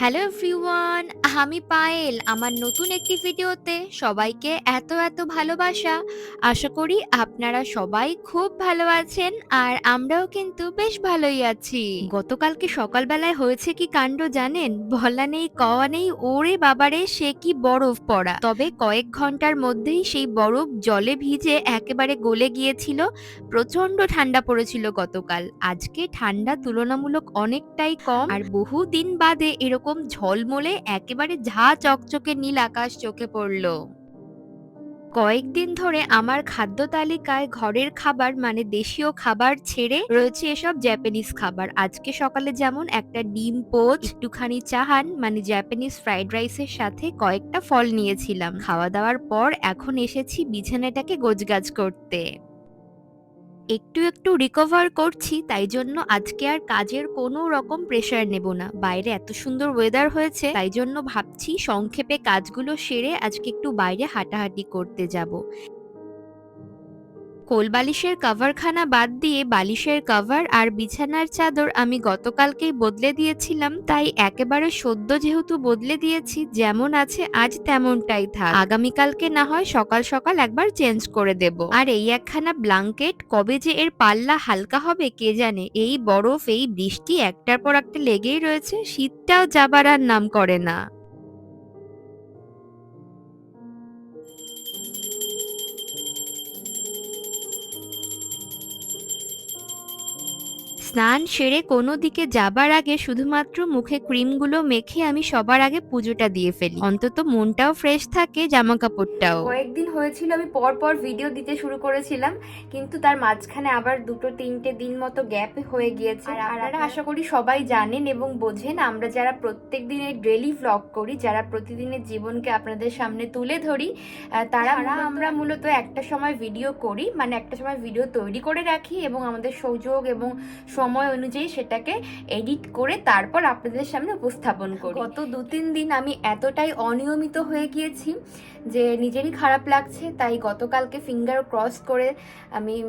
Hello everyone, আমি পায়েল। আমার নতুন একটি ভিডিওতে সবাইকে এত এত ভালোবাসা। আশা করি আপনারা সবাই খুব ভালো আছেন আর আমরাও কিন্তু বেশ ভালোই আছি। গতকালকে সকালবেলায় হয়েছে কি কাণ্ড জানেন? বলা নেই, কওয়া নেই, ওরে বাবারে, সে কি বরফ পড়া। তবে কয়েক ঘণ্টার মধ্যেই সেই বরফ জলে ভিজে একেবারে গলে গিয়েছিল। প্রচণ্ড ঠান্ডা পড়েছিল গতকাল। আজকে ঠান্ডা তুলনামূলক অনেকটাই কম আর বহু দিন বাদে এরকম ঝলমলে একেবারে ঝা চকচকে নীল আকাশ চোখে পড়ল। কয়েকদিন ধরে আমার খাদ্য তালিকায় ঘরের খাবার মানে দেশীয় খাবার ছেড়ে রয়েছে এসব জ্যাপানিজ খাবার। আজকে সকালে যেমন একটা ডিম, পোচ, একটুখানি চাহান মানে জ্যাপানিজ ফ্রাইড রাইসের সাথে কয়েকটা ফল নিয়েছিলাম। খাওয়া দাওয়ার পর এখন এসেছি বিছানাটাকে গোজগাজ করতে। একটু একটু রিকভার করছি, তাই জন্য আজকে আর কাজের কোনো রকম প্রেশার নেব না। বাইরে এত সুন্দর ওয়েদার হয়েছে, তাই জন্য ভাবছি সংক্ষেপে কাজগুলো সেরে আজকে একটু বাইরে হাঁটাহাঁটি করতে যাব। কোল বালিশের কভারখানা বাদ দিয়ে বালিশের কভার আর বিছানার চাদর আমি গতকালকেই বদলে দিয়েছিলাম, তাই একেবারে সদ্য যেহেতু বদলে দিয়েছি, যেমন আছে আজ তেমনটাই থাক। আগামীকালকে না হয় সকাল সকাল একবার চেঞ্জ করে দেব। আর এই একখানা ব্লাঙ্কেট কবে যে এর পাল্লা হালকা হবে কে জানে? এই বরফ, এই বৃষ্টি একটার পর একটা লেগেই রয়েছে, শীতটাও যাবার আর নাম করে না। স্নান সেরে কোনো দিকে যাবার আগে শুধুমাত্র মুখে ক্রিমগুলো মেখে আমি সবার আগে পুজোটা দিয়ে ফেলি। অন্তত মনটাও ফ্রেশ থাকে জামা কাপড়টাও কয়েকদিন হয়েছিল আমি পর পর ভিডিও দিতে শুরু করেছিলাম কিন্তু তার মাঝখানে আবার দুটো তিনটে দিন মতো গ্যাপ হয়ে গিয়েছে। আর আপনারা আশা করি সবাই জানেন এবং বোঝেন আমরা যারা প্রত্যেক দিনের ডেলি ভ্লগ করি যারা প্রতিদিনের জীবনকে আপনাদের সামনে তুলে ধরি তারা আমরা মূলত একটা সময় ভিডিও করি মানে একটা সময় ভিডিও তৈরি করে রাখি এবং আমাদের সুযোগ এবং সময় অনুযায়ী সেটাকে এডিট করে তারপর আপনাদের সামনে উপস্থাপন করি। গত দু তিন দিন আমি এতটাই অনিয়মিত হয়ে গিয়েছি যে নিজেরই খারাপ লাগছে তাই গতকালকে ফিঙ্গার ক্রস করে আমি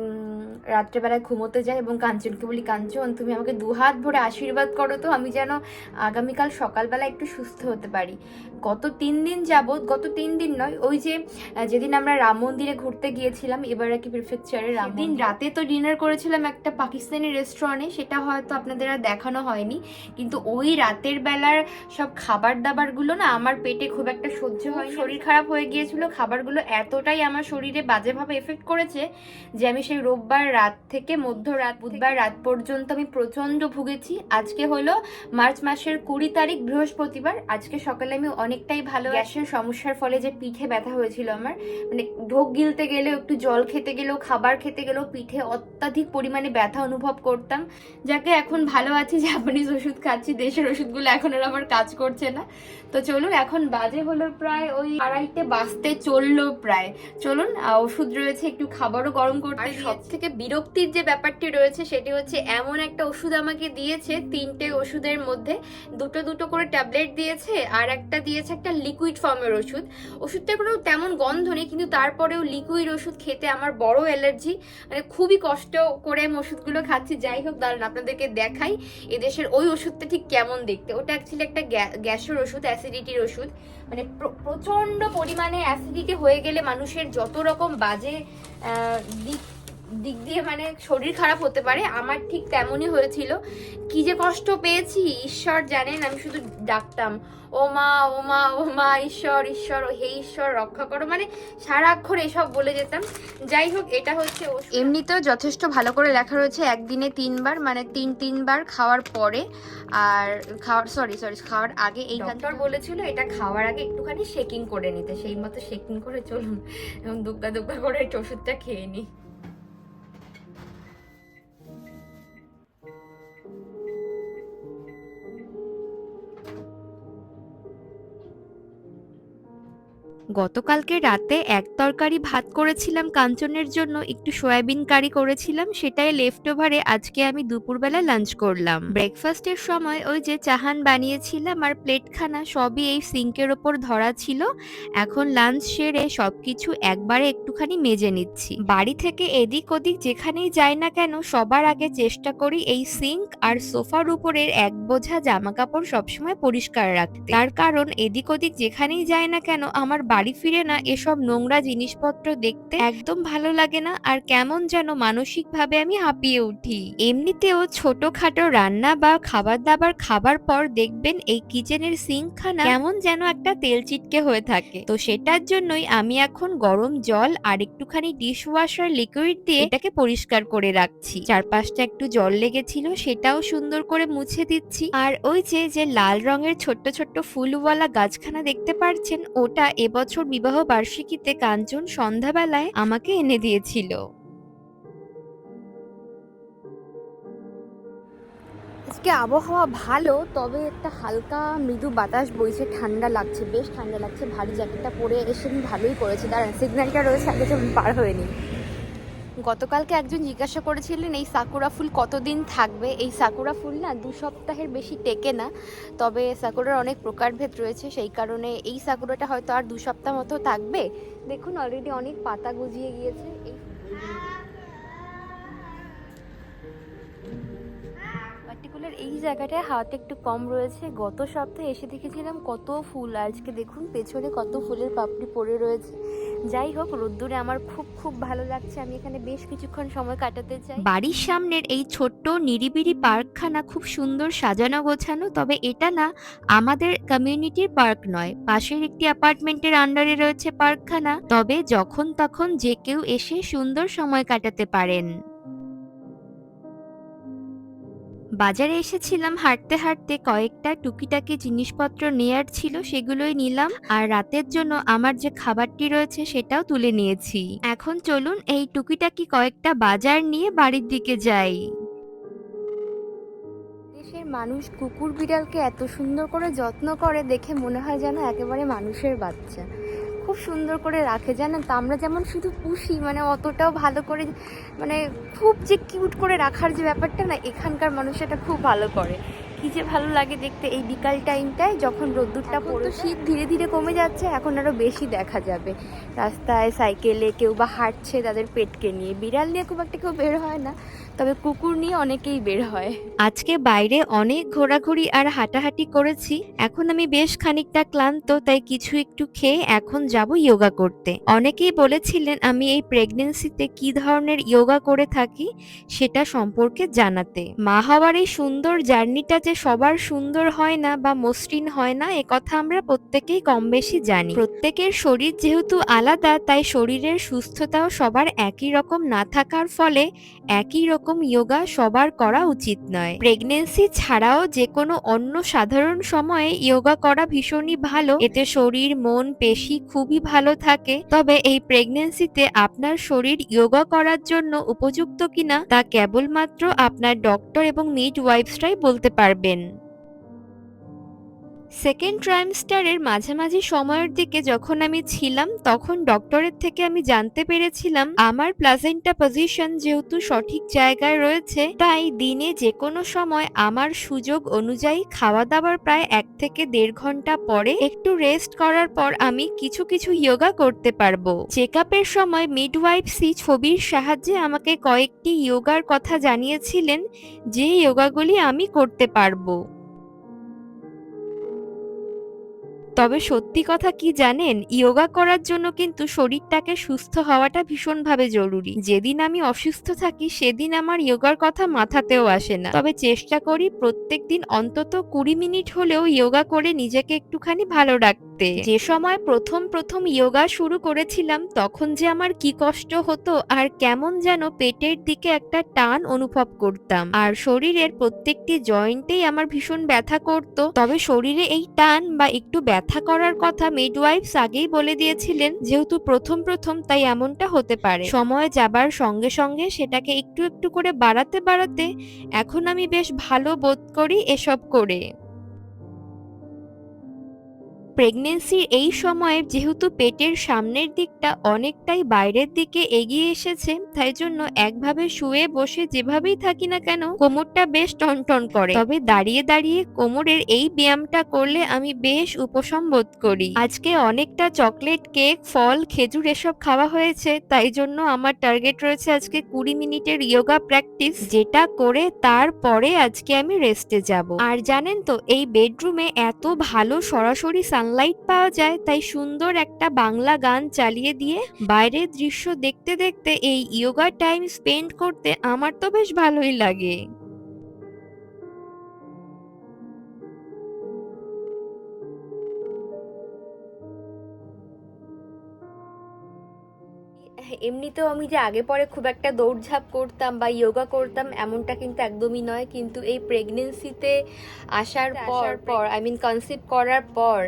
রাত্রেবেলায় ঘুমোতে যাই এবং কাঞ্চনকে বলি কাঞ্চন তুমি আমাকে দুহাত ভরে আশীর্বাদ করো তো আমি যেন আগামীকাল সকালবেলা একটু সুস্থ হতে পারি। গত তিন দিন যাবৎ গত তিন দিন নয় ওই যে যেদিন আমরা রাম মন্দিরে ঘুরতে গিয়েছিলাম এবার আর কি প্রিফেকচারে রাম দিন রাতে তো ডিনার করেছিলাম একটা পাকিস্তানি রেস্টুরেন্টে সেটা হয়তো আপনাদের আর দেখানো হয়নি কিন্তু ওই রাতের বেলার সব খাবার দাবারগুলো না আমার পেটে খুব একটা সহ্য হয় শরীর খারাপ হয়ে গিয়েছিল, খাবারগুলো এতটাই আমার শরীরে বাজেভাবে এফেক্ট করেছে যে আমি সেই রোববার রাত থেকে মধ্যরাত, বুধবার রাত পর্যন্ত আমি প্রচণ্ড ভুগেছি। আজকে হলো মার্চ মাসের কুড়ি তারিখ, বৃহস্পতিবার। আজকে সকালে আমি অনেকটাই ভালো গ্যাসের সমস্যার ফলে যে পিঠে ব্যথা হয়েছিল আমার মানে ঢোক গিলতে গেলেও, একটু জল খেতে গেলেও, খাবার খেতে গেলেও পিঠে অত্যাধিক পরিমাণে ব্যথা অনুভব করতাম। যাকে এখন ভালো আছি জাপানিজ ওষুধ খাচ্ছি, দেশের ওষুধগুলো এখন আর আমার কাজ করছে না। তো চলুন, এখন বাজে হলো প্রায় ওই আড়াইটে বাজতে চলল প্রায়। চলুন ওষুধ রয়েছে একটু খাবারও গরম করতে সব থেকে বিরক্তির যে ব্যাপারটি রয়েছে সেটি হচ্ছে এমন একটা ওষুধ আমাকে দিয়েছে তিনটে ওষুধের মধ্যে। দুটো দুটো করে ট্যাবলেট দিয়েছে আর একটা দিয়েছে একটা লিকুইড ফর্মের ওষুধ। ওষুধটার কোনো তেমন গন্ধ নেই কিন্তু তারপরেও লিকুইড ওষুধ খেতে আমার বড় অ্যালার্জি। মানে খুবই কষ্ট করে আমি ওষুধগুলো খাচ্ছি। যাই হোক দাঁড়ান আপনাদেরকে দেখাই এদেশের ওই ওষুধটা ঠিক কেমন দেখতে। ওটা অ্যাকচুয়ালি একটা গ্যাসের ওষুধ অ্যাসিডিটির ওষুধ। মানে প্র- প্রচণ্ড পরিমাণে অ্যাসিডিটি হয়ে গেলে মানুষের যত রকম বাজে দিক দিক দিয়ে মানে শরীর খারাপ হতে পারে আমার ঠিক তেমনই হয়েছিল। কি যে কষ্ট পেয়েছি ঈশ্বর জানেন আমি শুধু ডাকতাম ও মা ও মা ও মা ঈশ্বর ঈশ্বর ও হে ঈশ্বর রক্ষা করো। মানে সারাক্ষণ এসব বলে যেতাম। যাই হোক এটা হচ্ছে। এমনিতেও যথেষ্ট ভালো করে লেখা রয়েছে একদিনে তিনবার মানে তিন তিনবার খাওয়ার পরে আর খাওয়ার সরি সরি খাওয়ার আগে এই ডক্টর বলেছিল এটা খাওয়ার আগে একটুখানি শেকিং করে নিতে সেই মতো শেকিং করে চলুন এবং দুগ্গা দুগ্গা করে ওষুধটা খেয়ে নিই। গতকালকে রাতে এক তরকারি ভাত করেছিলাম কাঞ্চনের জন্য, একটু সয়াবিন কারি করেছিলাম, সেটাই লেফট ওভারে আজকে আমি দুপুরবেলা লাঞ্চ করলাম। ব্রেকফাস্টের সময় ওই যে চাহান বানিয়েছিলাম আর প্লেটখানা সবই এই সিঙ্কের ওপর ধরা ছিল। এখন লাঞ্চ সেরে সবকিছু একবারে একটুখানি মেজে নিচ্ছি। বাড়ি থেকে এদিক ওদিক যেখানেই যাই না কেন, সবার আগে চেষ্টা করি এই সিঙ্ক আর সোফার উপরের এক বোঝা জামা কাপড় সবসময় পরিষ্কার রাখতে। তার কারণ এদিক ওদিক যেখানেই যাই না কেন, আমার বাড়ি ফিরে না এসব নোংরা জিনিসপত্র দেখতে একদম ভালো লাগে না আর কেমন যেন মানসিক ভাবে আমি হাঁপিয়ে উঠি। এমনিতেও ছোটখাটো রান্না বা খাবার দাবার খাবার পর দেখবেন এই কিচেনের সিঙ্কখানা কেমন যেন একটা তেল চিটকে হয়ে থাকে। তো সেটার জন্যই আমি এখন গরম জল আর একটুখানি ডিশ ওয়াশার লিকুইড দিয়ে এটাকে পরিষ্কার করে রাখছি। চারপাশটা একটু জল লেগেছিল সেটাও সুন্দর করে মুছে দিচ্ছি। আর ওই যে যে লাল রঙের ছোট্ট ছোট্ট ফুলওয়ালা গাছখানা দেখতে পারছেন, ওটা এবছর বিবাহ বার্ষিকীতে কাঞ্চন সন্ধ্যাবেলায় আমাকে এনে দিয়েছিল। আজকে আবহাওয়া ভালো, তবে একটা হালকা মৃদু বাতাস বইছে, ঠান্ডা লাগছে, বেশ ঠান্ডা লাগছে, ভারী জ্যাকেটটা পরে এসে ভালোই করেছে দাঁড়ান সিগন্যালটা রয়েছে, আগে যখন পার হয়ে নিই। গতকালকে একজন জিজ্ঞাসা করেছিলেন, এই সাকুরা ফুল কতদিন থাকবে? এই সাকুরা ফুল না দু সপ্তাহের বেশি টেকে না, তবে সাকুরার অনেক প্রকারভেদ রয়েছে, সেই কারণে এই সাকুরাটা হয়তো আর দু সপ্তাহ মতো থাকবে। দেখুন অলরেডি অনেক পাতা গজিয়ে গিয়েছে। এই পার্টিকুলার এই জায়গাটায় হাওয়াটা একটু কম রয়েছে। গত সপ্তাহে এসে দেখেছিলাম কত ফুল, আজকে দেখুন পেছনে কত ফুলের পাপড়ি পড়ে রয়েছে। যাই হোক, রোদ্দুরে আমার খুব খুব ভালো লাগছে। আমি এখানে বেশ কিছুক্ষণ সময় কাটাতে চাই। বাড়ির সামনের এই ছোট্ট নিরিবিরি পার্কখানা খুব সুন্দর সাজানো গোছানো, তবে এটা না আমাদের কমিউনিটির পার্ক নয়। পাশের একটি অ্যাপার্টমেন্টের আন্ডারে রয়েছে পার্কখানা, তবে যখন তখন যে কেউ এসে সুন্দর সময় কাটাতে পারেন। বাজারে এসেছিলাম, হাঁটতে হাঁটতে কয়েকটা টুকিটাকি জিনিসপত্র নেয়ার ছিল, সেগুলোই নিলাম। আর রাতের জন্য আমার যে খাবারটি রয়েছে, সেটাও তুলে নিয়েছি। এখন চলুন এই টুকিটাকি কয়েকটা বাজার নিয়ে বাড়ির দিকে যাই। দেশের মানুষ কুকুর বিড়ালকে এত সুন্দর করে যত্ন করে দেখে মনে হয় যেন একেবারে মানুষের বাচ্চা। খুব সুন্দর করে রাখে জানেন তো? আমরা যেমন শুধু পুষি মানে অতটাও ভালো করে মানে খুব যে কিউট করে রাখার যে ব্যাপারটা না এখানকার মানুষ এটা খুব ভালো করে। কি যে ভালো লাগে দেখতে এই বিকাল টাইমটায় যখন রোদ্দুরটা পড়ে শীত। ধীরে ধীরে কমে যাচ্ছে এখন আরও বেশি দেখা যাবে। রাস্তায় সাইকেলে কেউ বা হাঁটছে তাদের পেটকে নিয়ে। বিড়াল নিয়ে খুব একটা কেউ বের হয় না। তবে কুকুর নিয়ে অনেকেই বের হয়। আজকে বাইরে অনেক ঘোরাঘুরি আর হাঁটাহাঁটি করেছি, এখন আমি বেশ খানিকটা ক্লান্ত, তাই কিছু একটু খেয়ে এখন যাব যোগা করতে। অনেকেই বলেছিলেন আমি এই প্রেগনেন্সিতে কি ধরনের যোগা করে থাকি সেটা সম্পর্কে জানাতে। মা হওয়ার এই সুন্দর জার্নিটা যে সবার সুন্দর হয় না বা মসৃণ হয় না, এ কথা আমরা প্রত্যেকেই কম বেশি জানি। প্রত্যেকের শরীর যেহেতু আলাদা, তাই শরীরের সুস্থতাও সবার একই রকম না থাকার ফলে একই রকম যোগা সবার করা উচিত নয়। প্রেগনেন্সি ছাড়াও যে কোনো অন্য সাধারণ সময়ে যোগা করা ভীষণই ভালো। এতে শরীর, মন, পেশি খুবই ভালো থাকে। তবে এই প্রেগনেন্সিতে আপনার শরীর ইয়োগা করার জন্য উপযুক্ত কিনা তা কেবলমাত্র আপনার ডক্টর এবং মিড ওয়াইফসরাই বলতে পারবেন। সেকেন্ড ট্রাইমস্টারের মাঝামাঝি সময়ের দিকে যখন আমি ছিলাম, তখন ডক্টরের থেকে আমি জানতে পেরেছিলাম আমার প্লাজেন্টা পজিশন যেহেতু সঠিক জায়গায় রয়েছে, তাই দিনে যে কোনো সময় আমার সুযোগ অনুযায়ী খাওয়া দাওয়ার প্রায় এক থেকে দেড় ঘণ্টা পরে একটু রেস্ট করার পর আমি কিছু কিছু ইয়োগা করতে পারব। চেক আপের সময় মিডওয়াইফ সি ছবির সাহায্যে আমাকে কয়েকটি ইয়োগার কথা জানিয়েছিলেন, যে ইয়োগাগুলি আমি করতে পারব। তবে সত্যি কথা কি জানেন, ইয়োগা করার জন্য কিন্তু শরীরটাকে সুস্থ হওয়াটা ভীষণভাবে জরুরি। যেদিন আমি অসুস্থ থাকি, সেদিন আমার ইয়োগার কথা মাথাতেও আসে না। তবে চেষ্টা করি প্রত্যেকদিন অন্তত কুড়ি মিনিট হলেও ইয়োগা করে নিজেকে একটুখানি ভালো রাখতে। যে সময় প্রথম প্রথম ইয়োগা শুরু করেছিলাম, তখন যে আমার কি কষ্ট হতো আর কেমন যেন পেটের দিকে একটা টান অনুভব করতাম। আর শরীরের প্রত্যেকটি জয়েন্টেই আমার ভীষণ ব্যথা করতো। তবে শরীরে এই টান বা একটু ব্যথা করার কথা মিডওয়াইফস আগেই বলে দিয়েছিলেন, যেহেতু প্রথম প্রথম তাই এমনটা হতে পারে। সময় যাবার সঙ্গে সঙ্গে সেটাকে একটু একটু করে বাড়াতে বাড়াতে এখন আমি বেশ ভালো বোধ করি এসব করে। প্রেগনেন্সির এই সময়ে যেহেতু পেটের সামনের দিকটা অনেকটাই বাইরের দিকে এগিয়ে এসেছে, তাই জন্য একভাবে শুয়ে বসে যেভাবেই থাকি না কেন, কোমরটা বেশ টনটন করে। তবে দাঁড়িয়ে দাঁড়িয়ে কোমরের এই ব্যায়ামটা করলে আমি বেশ উপশম বোধ করি। আজকে অনেকটা চকলেট, কেক, ফল, খেজুর এসব খাওয়া হয়েছে, তাই জন্য আমার টার্গেট রয়েছে আজকে কুড়ি মিনিটের ইয়োগা প্র্যাকটিস, যেটা করে তারপরে আজকে আমি রেস্টে যাব। আর জানেন তো, এই বেডরুমে এত ভালো সরাসরি সানলাইট পাওয়া যায়, তাই সুন্দর একটা বাংলা গান চালিয়ে দিয়ে বাইরের দৃশ্য দেখতে দেখতে এই ইয়োগা টাইম স্পেন্ড করতে আমার তো বেশ ভালোই লাগে। এমনিতেও আমি যে আগে পরে খুব একটা দৌড়ঝাঁপ করতাম বা যোগা করতাম এমনটা কিন্তু একদমই নয়। কিন্তু এই প্রেগনেন্সিতে আসার পর পর আই মিন কনসিভ করার পর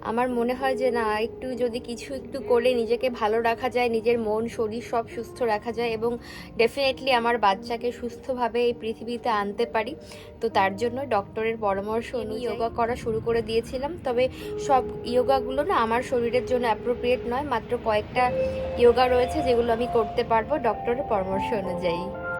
আমার মনে হয় যে না একটু যদি কিছু একটু করে নিজেকে ভালো রাখা যায় নিজের মন শরীর সব সুস্থ রাখা যায় এবং ডেফিনেটলি আমার বাচ্চাকে সুস্থভাবে এই পৃথিবীতে আনতে পারি। তো তার জন্য ডক্টরের পরামর্শ অনুযায়ী যোগা করা শুরু করে দিয়েছিলাম। তবে সব ইয়োগাগুলো না আমার শরীরের জন্য অ্যাপ্রোপ্রিয়েট নয়। মাত্র কয়েকটা ইয়োগা রয়েছে যেগুলো আমি করতে পারব ডক্টরের পরামর্শ অনুযায়ী।